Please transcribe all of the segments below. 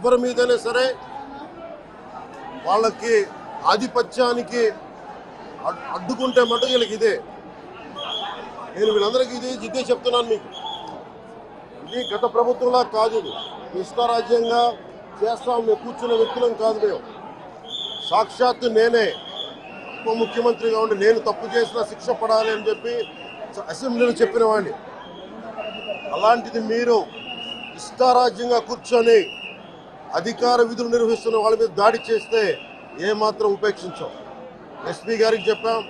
ఎవరి మీదైనా సరే వాళ్ళకి ఆధిపత్యానికి అడ్డుకుంటే మటుకు వీళ్ళకి ఇదే. నేను వీళ్ళందరికీ ఇది ఇదే చెప్తున్నాను మీకు. ఇది గత ప్రభుత్వంలా కాదు ఇది. ఇష్టారాజ్యంగా చేస్తాం మేము కూర్చున్న వ్యక్తులం కాదు మేము. సాక్షాత్తు నేనే ఉప ముఖ్యమంత్రిగా ఉండి నేను తప్పు చేసిన శిక్ష పడాలి అని చెప్పి అసెంబ్లీలో చెప్పిన వాడిని. అలాంటిది మీరు ఇష్టారాజ్యంగా కూర్చొని అధికార విధులు నిర్వహిస్తున్న వాళ్ళ మీద దాడి చేస్తే ఏమాత్రం ఉపేక్షించాం. ఎస్పీ గారికి చెప్పాం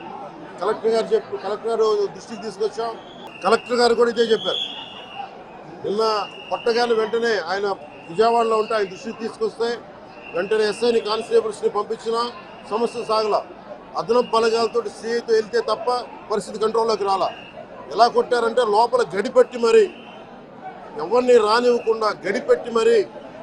కలెక్టర్ గారు చెప్పి కలెక్టర్ గారు దృష్టికి తీసుకొచ్చాం. కలెక్టర్ గారు కూడా ఇదే చెప్పారు. నిన్న కొట్టగానే వెంటనే ఆయన విజయవాడలో ఉంటే ఆయన దృష్టికి తీసుకొస్తే వెంటనే ఎస్ఐని కానిస్టేబుల్స్ని పంపించినా సమస్య సాగల. అదనపు బలగాలతో సీఐతో వెళ్తే తప్ప పరిస్థితి కంట్రోల్లోకి రాలా. ఎలా కొట్టారంటే లోపల గడిపెట్టి మరి ఎవరిని రానివ్వకుండా గడిపెట్టి మరి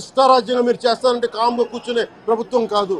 ఇష్టారాజ్యంగా మీరు చేస్తారంటే కాంబో కూర్చునే ప్రభుత్వం కాదు.